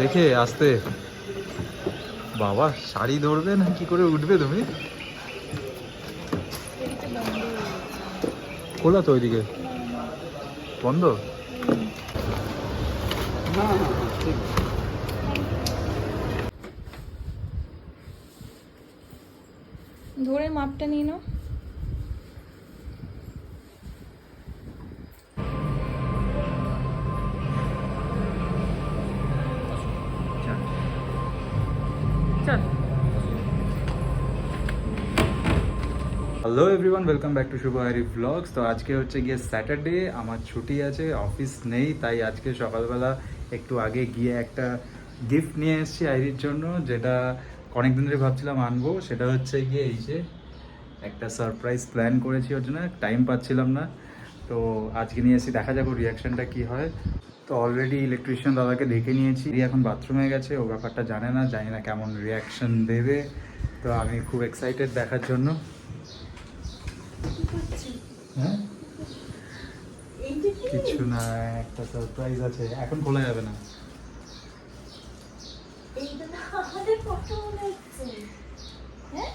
দেখে আসতে। বাবা, শাড়ি ধরবে না? কি করে উঠবে তুমি? খোলা তো ওইদিকে। বন্ধ? ধরে মাপটা নিয়ে নাও। Hello everyone welcome back to শুভ হারি ব্লগস তো আজকে হচ্ছে গিয়ে স্যাটারডে আমার ছুটি আছে অফিস নেই, তাই আজকে সকালবেলা একটু আগে গিয়ে একটা গিফট নিয়ে এসেছি আইরির জন্য, যেটা অনেকদিন ধরে ভাবছিলাম আনব। সেটা হচ্ছে গিয়ে এই যে একটা সারপ্রাইজ প্ল্যান করেছি, ওর জন্য। টাইম পাচ্ছিলাম না। তো আজকে নিয়ে এসেছি, দেখা ওর রিয়াকশনটা কী হয়। তো অলরেডি ইলেকট্রিশিয়ান দাদাকে দেখে নিয়েছি। এখন বাথরুমে গেছে ও ব্যাপারটা জানে না জানি না কেমন রিয়াকশন দেবে। তো আমি খুব এক্সাইটেড দেখার জন্য। হ্যাঁ? কিছু না একটা সারপ্রাইজ আছে। এখন খোলা যাবে না। হ্যাঁ?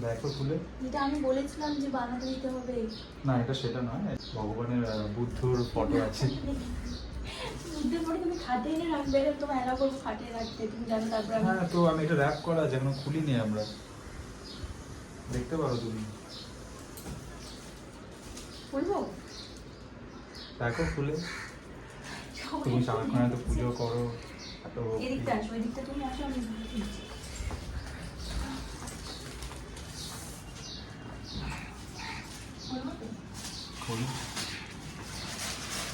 দেখো খুলে। যেটা আমি বলেছিলাম যে বানাতে দিতে হবে। না এটা সেটা নয়। ভগবানের বুদ্ধর ফটো আছে। পরে তুমি খাটে এনে রাখবে এটা তোমার অ্যালাউ করব খাটে রাখতে তুমি জানো তারপর আমি হ্যাঁ তো আমি এটা র্যাপ করা আছে এখনও খুলিনি আমরা। দেখতে পারো তুমি। বলব দেখো খুলে। তুমি সারাক্ষণ এত পুজো করো এত এদিকটা আসো এদিকটা তুমি আসো আমি দিচ্ছি। বলব তো? খুলি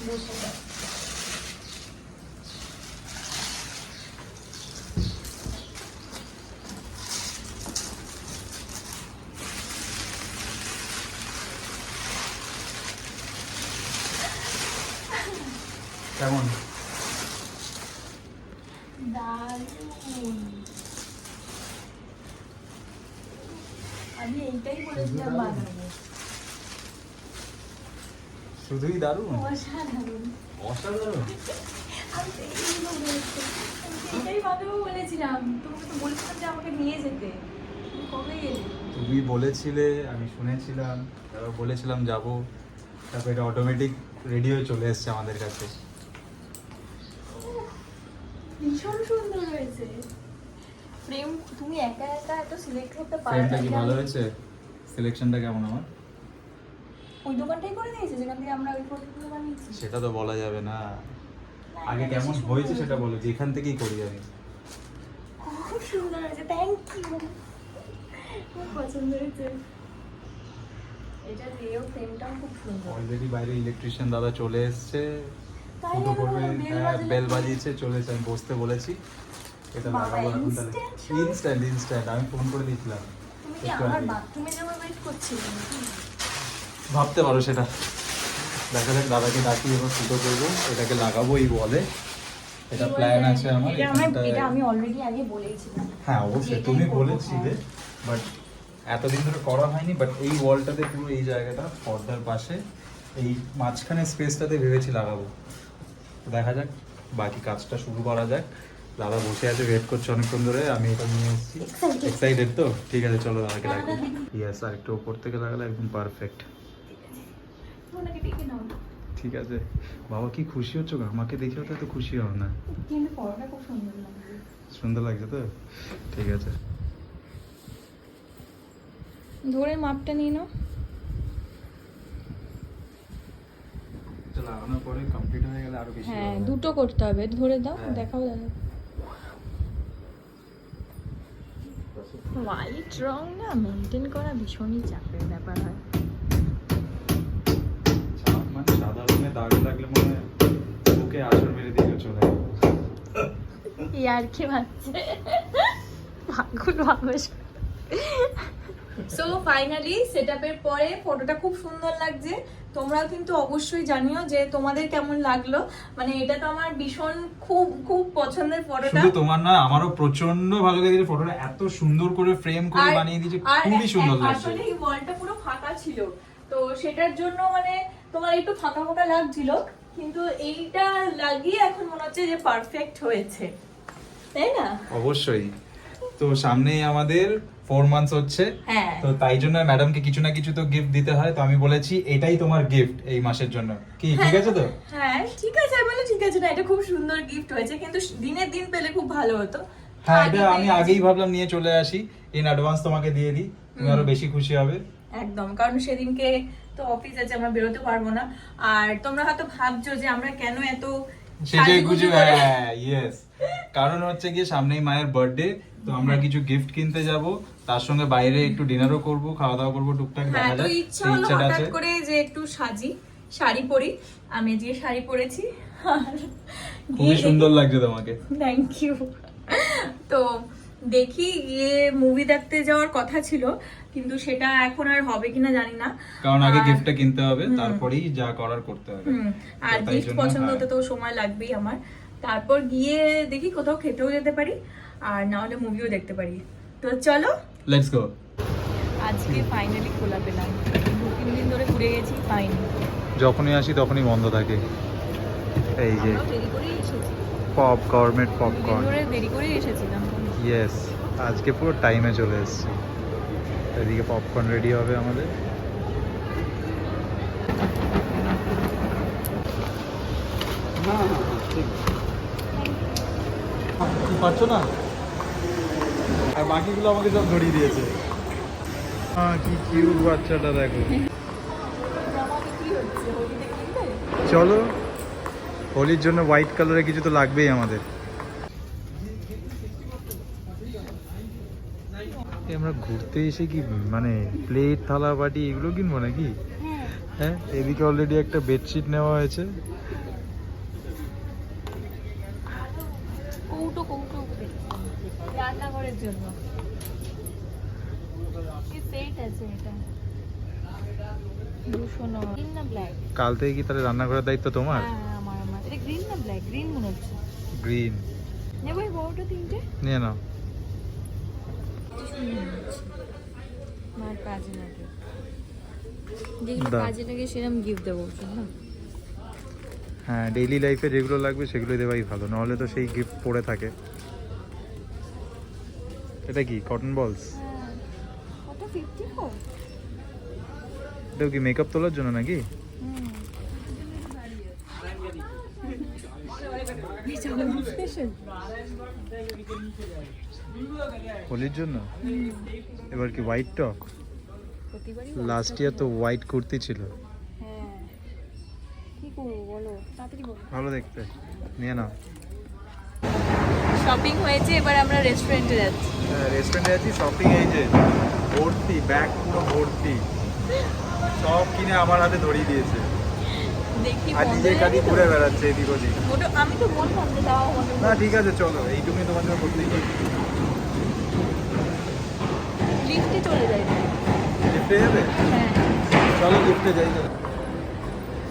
বসে যাও। কেমন? আমি এইটাই বলেছিলাম বানাবো শুধুই দারুণ? অসাধারণ। অসাধারণ? আমি তো এইগুলো বলেছি। আমি তো এটাই বানাবো বলেছিলাম। তোমাকে তো বলেছিলাম যে আমাকে নিয়ে যেতে। তুমি কবে গেলে তুমি বলেছিলে আমি শুনেছিলাম। তারপর বলেছিলাম যাব। তারপর এটা অটোমেটিক রেডি হয়ে চলে এসেছে আমাদের কাছে। ভীষণ সুন্দর হয়েছে। ফ্রেম তুমি একা একা এত সিলেক্ট করতে ফ্রেমটা কি ভালো হয়েছে? সিলেকশনটা কেমন আমার? ওই দোকানটাই করে দিয়েছে যেখান থেকে আমরা ওই ফটোগুলো বানিয়েছি। সেটা তো বলা যাবে না। আগে কেমন হয়েছে সেটা বলো যেখান থেকেই করি আমি। খুব সুন্দর হয়েছে থ্যাংক ইউ খুব পছন্দ হয়েছে। এটা দিয়েও ফ্রেমটাও খুব সুন্দর। অলরেডি বাইরে ইলেকট্রিশিয়ান দাদা চলে এসেছে। ফুটো করবে বেল হ্যাঁ বেল বাজিয়েছে চলেছে আমি বসতে বলেছি। এটা লাগাবো এখন তাহলে। ইনস্ট্যান্ট ইনস্ট্যান্ট আমি ফোন করে দিয়েছিলাম? ভাবতে পারো সেটা। দেখা যাক দাদাকে ডাকি এবার ফুটো করব। এটাকে লাগাবো এই বলে এটা প্ল্যান আছে আমার এটা আমার এখানটায়- এটা আমি অলরেডি আগে বলেইছিলাম হ্যাঁ অবশ্যই তুমি বলেছিলে হ্যাঁ। বাট এতদিন ধরে করা হয়নি বাট এই ওয়ালটাতে পুরো এই জায়গাটা পর্দার পাশে এই মাঝখানে স্পেসটাতে ভেবেছি লাগাবো। দেখা যাক বাকি কাজটা শুরু করা যাক। দাদা বসে আছে ওয়েট করছে অনেকক্ষণ ধরে আমি এটা নিয়ে এসেছি. এক্সাইটেড তো? ঠিক আছে চলো দাদাকে দাদা, ডাকি। ইয়েস আর একটু ওপর থেকে লাগালে একদম পারফেক্ট ঠিক আছে। বাবা কি খুশি হচ্ছ গো? আমাকে দেখেও তো এত খুশি হও না। সুন্দর লাগছে তো? ঠিক আছে। ধরে মাপটা নিয়ে নাও এটা লাগানোর পরে কমপ্লিট হয়ে গেলে আরও বেশি হ্যাঁ দুটো করতে হবে ধরে দাও হ্যাঁ। দেখাও দাদা। হোয়াইট রং না মেনটেন করা ভীষণই চাপের ব্যাপার হয়। মানে সাদা রঙে দাগ লাগলে মনে হয় বুকে আঁচড় মেরে দিয়ে চলে ইয়ার কি ভাবছে? ভাবে সো ফাইনালি সেটআপের পরে ফটোটা খুব সুন্দর লাগছে। তোমরাও কিন্তু অবশ্যই জানিও যে তোমাদের কেমন লাগল। মানে এটা তো আমার ভীষণ খুব খুব পছন্দের ফটোটা শুধু তোমার নয় আমারও প্রচণ্ড ভালো লেগেছে ফটোটা এত সুন্দর করে ফ্রেম করে বানিয়ে দিয়েছে খুবই সুন্দর লাগছে। আসলে এই ওয়ালটা পুরো ফাঁকা ছিল। তো সেটার জন্য মানে তোমার একটু ফাঁকা ফাঁকা লাগছিল কিন্তু এইটা লাগিয়ে এখন মনে হচ্ছে যে পারফেক্ট হয়েছে। তাই না? অবশ্যই। তো সামনেই আমাদের ফোর মান্থস হচ্ছে। হ্যাঁ। তো তাই জন্য ম্যাডামকে কিছু না কিছু তো গিফট দিতে হয়। তো আমি বলেছি এটাই তোমার গিফট এই মাসের জন্য। কি ঠিক আছে তো? হ্যাঁ ঠিক আছে আমি ঠিক আছে না এটা খুব সুন্দর গিফট হয়েছে। কিন্তু দিনের দিন পেলে খুব ভালো হতো। হ্যাঁ এটা আমি আগেই ভাবলাম নিয়ে চলে আসি। ইন অ্যাডভান্স তোমাকে দিয়ে দিই তুমি আরও বেশি খুশি হবে। একদম কারণ সেদিনকে তো অফিস আছে আমরা বেরোতে পারব না। আর তোমরা হয়তো ভাবছ যে আমরা কেন এত সেজে গুজু হ্যাঁ ইয়েস কারণ হচ্ছে গিয়ে সামনেই মায়ের বার্থডে তো আমরা কিছু গিফট কিনতে যাব। তার সঙ্গে বাইরে একটু ডিনারও করব খাওয়া দাওয়া করব টুকটাক হ্যাঁ দেখা যাক ইচ্ছা হলো হঠাৎ করে যে একটু সাজি শাড়ি পরি। আমি যে শাড়ি পরেছি খুবই সুন্দর লাগছে তোমাকে। থ্যাংক ইউ তো দেখি গিয়ে মুভি দেখতে যাওয়ার কথা ছিল কিন্তু সেটা এখন আর হবে কিনা জানি না। কারণ আগে গিফটটা কিনতে হবে তারপরেই যা করার করতে হবে। আর গিফট পছন্দ হ্যাঁ। হতে তো সময় লাগবেই আমার। তারপর গিয়ে দেখি কোথাও খেতেও যেতে পারি আর না হলে মুভিও দেখতে পারি। তো চলো লেটস গো আজকে ফাইনালি খোলা পেলাম। দু তিন দিন ধরে ঘুরে গেছি পাইনি যখনই আসি তখনই বন্ধ থাকে। এই যে পপ গভর্নমেন্ট দুদিন পপকর্ন ধরে দেরি করেই এসেছিলাম। ইয়েস আজকে পুরো টাইমে চলে এসেছি। এদিকে পপকর্ন রেডি হবে আমাদের। কি পারছ না? আর বাকিগুলো আমাকে সব ধরিয়ে দিয়েছে। হ্যাঁ কি কিউট বাচ্চাটা দেখো। চলো হোলির জন্য হোয়াইট কালারের কিছু তো লাগবেই আমাদের। আমরা ঘুরতে এসে কি মানে প্লেট থালা বাটি এগুলো কিনবো নাকি? হ্যাঁ। হ্যাঁ এদিকে অলরেডি একটা বেডশিট নেওয়া হয়েছে কৌটো কৌটো জন্য। কি সেট আছে এটা। দুশো নয় গ্রিন না ব্ল্যাক কাল থেকে কি তাহলে রান্নাঘরের দায়িত্ব তোমার? হ্যাঁ হ্যাঁ, আমার আমার। এটা গ্রিন না ব্ল্যাক গ্রিন মনে হচ্ছে। গ্রিন নেব এই বড়টা তিনটে। নিয়ে নাও। মার কাজে লাগে যেগুলো কাজে লাগে সেরকম গিফট দেবো না হ্যাঁ ডেইলি লাইফে যেগুলো লাগবে সেগুলো দেওয়াই ভালো। নাহলে তো সেই গিফট পড়ে থাকে। এটা কি? কটন বলস এটাও কি মেকআপ তোলার জন্য নাকি? এটা হোলির জন্য? এবার কি হোয়াইট টপ প্রতিবারই লাস্ট ইয়ার তো হোয়াইট কুর্তি ছিল। হ্যাঁ। ভালো দেখতে। নিয়ে নাও। শপিং হয়েছে এবার আমরা রেস্টুরেন্টে যাচ্ছি। রেস্টুরেন্টে আছি শপিং এই যে ভর্তি ব্যাগ পুরো ভর্তি। সব কিনে আমার হাতে ধরিয়ে দিয়েছে। আর বন্ধ নিজে খালি ঘুরে বেড়াচ্ছে এদিক ওদিক। আমি তো বললাম যে না ঠিক আছে চলো এইটুকুই তোমার জন্য করতেই লিফটে চলে যাই। লিফটে যাবে? হ্যাঁ। চলো লিফটে যাই।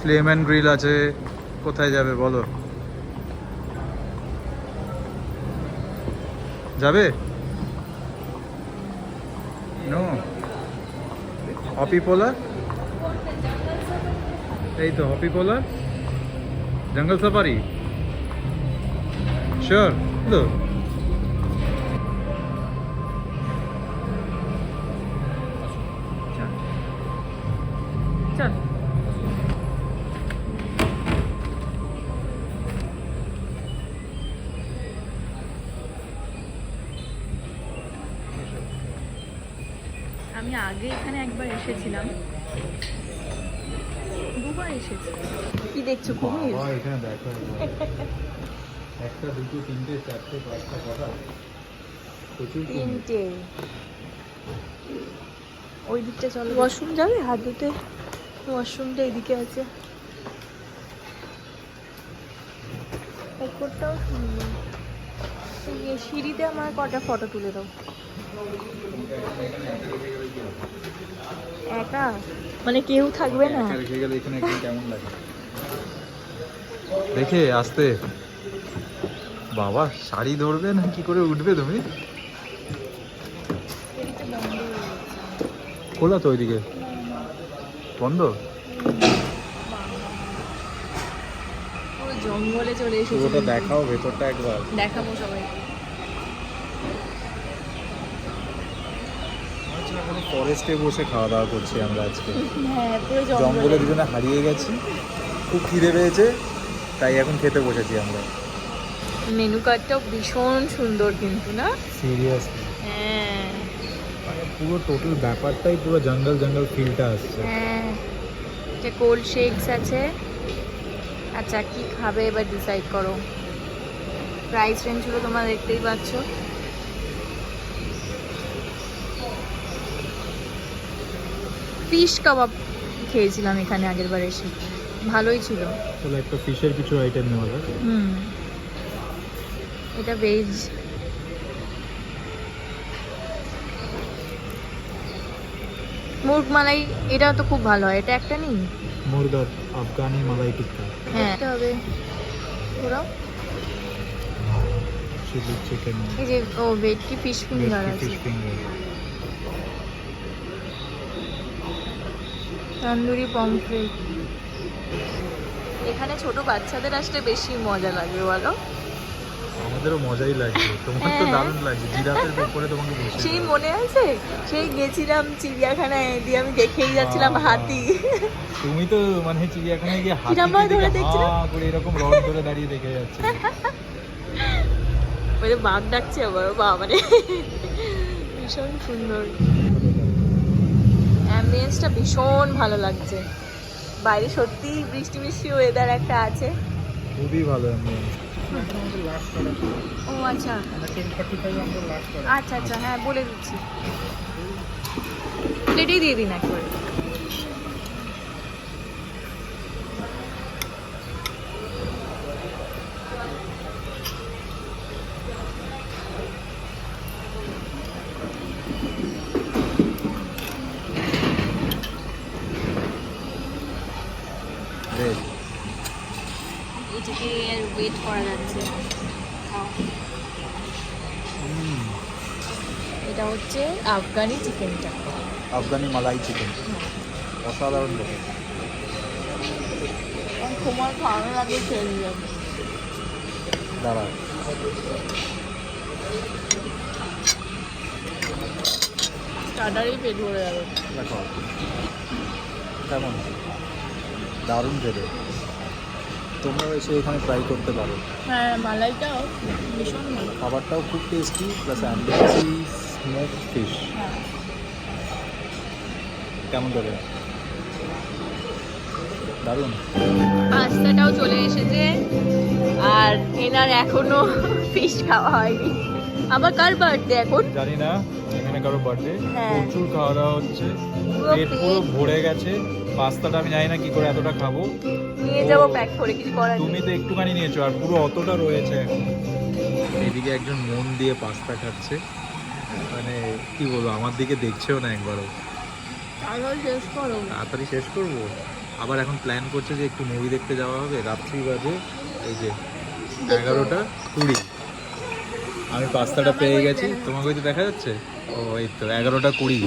ফ্লেম অ্যান্ড গ্রিল আছে কোথায় যাবে বলো? যাবে? হপি পোলার এই তো হপি পোলার জঙ্গল সাফারি শিওর তো আমি আগে এখানে একবার এসেছিলাম। দুবার এসেছি। কি দেখছ কুমির? এখানে দেখো। একটা দুটো তিনটে চারটে পাঁচটা কটা প্রচুর তিনটে। ওই দিকটা চলো। ওয়াশরুম যাবে? হাত ধুতে? ওয়াশরুমটা এদিকে আছে। সিঁড়িতে আমার কটা ফটো তুলে দাও। একা? মানে কেউ থাকবে না? রেখে গেলে এখানে কেমন লাগে? দেখে আসতে। বাবা শাড়ি ধরবে না কি করে উঠবে তুমি? খোলা তো ওইদিকে? বন্ধ? জঙ্গলে চলে এসেছি। পুরোটা দেখাও ভেতরটা একবার। দেখাবো সবাই কোনো ফরেস্টে বসে খাওয়া দাওয়া করছি আমরা আজকে। হ্যাঁ পুরো জঙ্গলে। দুজনে হারিয়ে গেছি। খুব খিদে পেয়েছে তাই এখন খেতে বসেছি আমরা। মেনু কার্ডটাও ভীষণ সুন্দর কিন্তু না? সিরিয়াসলি হ্যাঁ। মানে পুরো টোটাল ব্যাপারটাই পুরো জঙ্গল জঙ্গল ফিলটা আসছে। হ্যাঁ। যে কোল্ড শেকস আছে। আচ্ছা কি খাবে এবার ডিসাইড করো। প্রাইস রেঞ্জ রেঞ্জগুলো তোমরা দেখতেই পাচ্ছ। ফিশ কাবাব খেয়েছিলাম এখানে আগের বার এসে। ভালোই ছিল। তাহলে একটা ফিশের কিছু আইটেম নেওয়া যাক। হুম। এটা ভেজ মুরগ মালাই এটা তো খুব ভালো হয়। এটা একটা নেই? মুরগার আফগানি মালাই টিক্কা। হ্যাঁ। এটা হবে। ওরাও? চিলি চিকেন এই যে ও ভেটকি ফিশ ফিঙ্গার আছে। Fish finger tandoori pomfret. এখানে ছোট বাচ্চাদের আসলে বেশি মজা লাগবে বলো? আমাদেরও মজাই লাগছে তোমার তো হ্যাঁ। দারুণ লাগছে জিরাফের উপরে তোমাকে বসে সেই মনে আছে? সেই গেছিলাম চিড়িয়াখানায় দিয়ে আমি দেখেই যাচ্ছিলাম। হাতি। তুমি তো মানে চিড়িয়াখানায় গিয়ে ভাবে ধরে হাতি দেখছিলে? করে এরকম রড ধরে দাঁড়িয়ে দেখে যাচ্ছে ওই যে বাঘ ডাকছে আবার বাবারে। ভীষণ সুন্দর। অ্যাম্বিয়েন্সটা ভীষণ ভালো লাগছে। বাইরে সত্যি বৃষ্টি বৃষ্টি ওয়েদার একটা আছে। খুবই ভালো ও আচ্ছা। আচ্ছা আচ্ছা হ্যাঁ বলে দিচ্ছি। প্লেটেই দিয়ে দিন একবারে। এটাকে আর ওয়েট করা যাচ্ছে। এটা হচ্ছে আফগানি চিকেনটা। Afghani malai chicken. অসাধারণ লাগে। তোমার ভালো লাগে খেয়ে নিলাম দাঁড়া। স্টার্টারই পেট ভরে যাবে দেখো। কেমন? দারুণ খেতে তোমরাও এসে এখানে ট্রাই করতে পারো। হ্যাঁ মালাইটাও ভীষণ খাবারটাও খুব tasty plus ambience smoke fish কেমন করে? দারুণ। পাস্তাটাও চলে এসেছে আর এনার এখনও ফিশ খাওয়া হয়নি। আবার কার বার্থডে এখন? জানি না এখানে কারও বার্থডে হ্যাঁ। প্রচুর খাওয়া দাওয়া হচ্ছে। পেট পুরো ভরে গেছে। পাস্তাটা আমি জানি না কি করে এতটা খাব। নিয়ে যাব প্যাক করে কিছু করার তুমি তো একটুখানি নিয়েছো আর পুরো অতটা রয়েছে এদিকে একজন মন দিয়ে পাস্তা খাচ্ছে। মানে কি বলব আমার দিকে দেখছেও না একবারও। শেষ করো। তাড়াতাড়ি শেষ করব? আবার এখন প্ল্যান করছে যে একটু মুভি দেখতে যাওয়া হবে। রাত্রি বাজে এই যে এগারোটা কুড়ি। আমি পাস্তাটা পেয়ে গেছি। তোমাকে তো দেখা যাচ্ছে? ও এই তো এগারোটা কুড়ি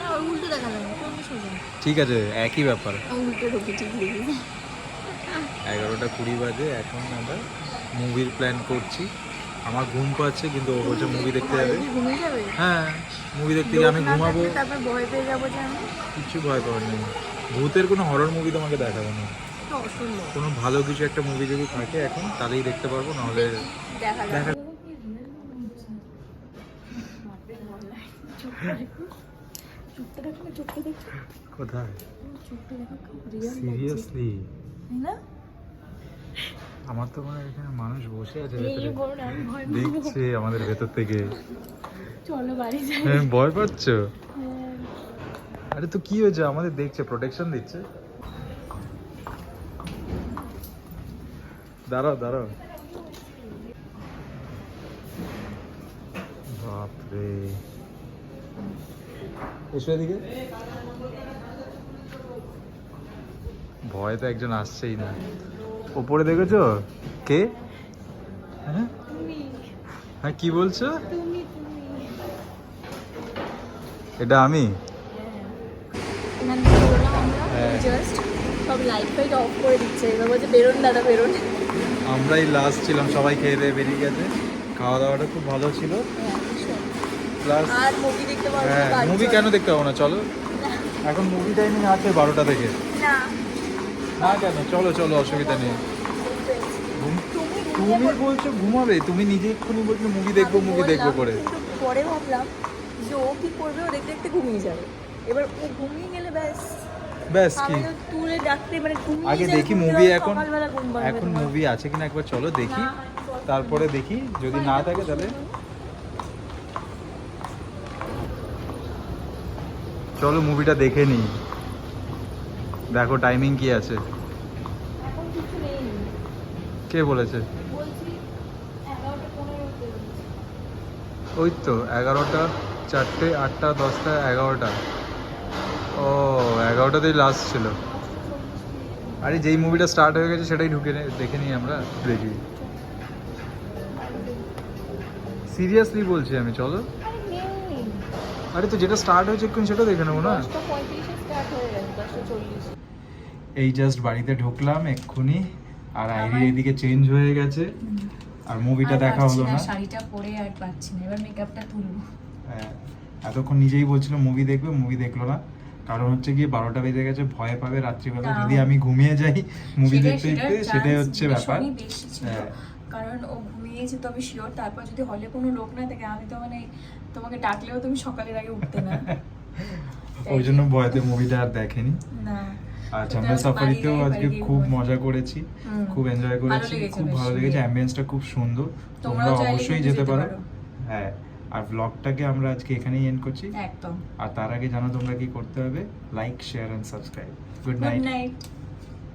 না ওই উল্টো দেখা যাবে কোন সোজা ঠিক আছে একই ব্যাপার। উল্টো ঠিক এগারোটা কুড়ি বাজে এখন আমরা মুভির প্ল্যান করছি। আমার ঘুম পাচ্ছে কিন্তু ও বলছে মুভি দেখতে যাবে। হ্যাঁ মুভি দেখতে গিয়ে আমি ঘুমাবো। তারপর ভয় পেয়ে যাব যে আমি? কিছু ভয় পাওয়ার নেই। ভূতের কোনো হরর মুভি তোমাকে দেখাবো না। কোনো ভালো কিছু একটা মুভি যদি থাকে এখন তাহলেই দেখতে পারব নাহলে দেখা চুপটা দেখো চুপটা দেখো কোথায় সিরিয়াসলি না? আমার তো মনে হয় এখানে মানুষ বসে আছে দেখছে আমাদের ভেতর থেকে। চলো বাড়ি যাই। ভয় পাচ্ছ? হ্যাঁ। আরে তো কি হয়েছে? আমাদের দেখছে প্রোটেকশন দিচ্ছে। দাঁড়াও দাঁড়াও। বাপরে। এসো এদিকে। ভয় তো একজন আসছেই না। ওপরে দেখেছ? কে? হ্যাঁ? হ্যাঁ কি বলছো? তুমি তুমি। এটা আমি। হ্যাঁ। দাদা বেরোন। আমরাই লাস্ট ছিলাম সবাই খেয়ে দিয়ে বেরিয়ে গেছে। খাওয়া দাওয়াটা খুব ভালো ছিল। হ্যাঁ, প্লাস মুভি হ্যাঁ। কেন দেখতে পাবো না? চলো। এখন মুভি টাইমিং আছে বারোটা থেকে। না। না কেন? চলো চলো অসুবিধা নেই। তুমি বলছো ঘুমাবে তুমি নিজে এক্ষুনি বলছো মুভি দেখব মুভি দেখব করে। পরে ভাবলাম যে ও কি করবে ও দেখতে দেখতে ঘুমিয়ে যাবে। এবার ও ঘুমিয়ে গেলে ব্যাস। ব্যাস কি? তুলে ডাকতে মানে ঘুমিয়ে আগে দেখি মুভি এখন। এখন মুভি আছে কিনা একবার চলো দেখি। তারপরে দেখি যদি না থাকে তাহলে। চলো মুভিটা দেখে নিই। দেখো টাইমিং কি আছে। কে বলেছে। ওই তো এগারোটা চারটে আটটা দশটা এগারোটা। ও এগারোটাতেই লাস্ট ছিল। আরে যেই মুভিটা স্টার্ট হয়ে গেছে সেটাই ঢুকে দেখে নিই আমরা। দেখি। সিরিয়াসলি বলছি আমি চলো। আরে তো যেটা স্টার্ট হয়েছে এক্ষুনি সেটা দেখে নেব না। এই জাস্ট বাড়িতে ঢুকলাম এক্ষুনি আর আইরি এদিকে চেঞ্জ হয়ে গেছে আর মুভিটা দেখা হলো না শাড়িটা পরে আর পাচ্ছি না এবার মেকআপটা তুলবো। হ্যাঁ, এতক্ষণ নিজেই বলছিল মুভি দেখবে মুভি দেখল না। কারণ হচ্ছে গিয়ে বারোটা বেজে গেছে ভয় পাবে রাত্রিবেলা। যদি আমি ঘুমিয়ে যাই মুভি দেখতে দেখতে সেটাই হচ্ছে ব্যাপার। হ্যাঁ। কারণ ও ঘুমিয়েছে তবে শিওর তারপর যদি হলে কোনো লোক না থাকে আমি তো মানে তোমাকে ডাকলেও তুমি সকালের আগে উঠতে না। ওই জন্য ভয়তে মুভিটা আর দেখেনি। আর জঙ্গল তার সাফারিতেও আজকে খুব মজা করেছি খুব এনজয় করেছি খুব ভালো লেগেছে অ্যাম্বিয়েন্সটা খুব সুন্দর। তোমরা অবশ্যই যেতে পারো। হ্যাঁ আর ব্লগটাকে আমরা আজকে এখানেই এন্ড করছি। একদম। আর তার আগে জানো তোমরা কি করতে হবে? Like share and subscribe good night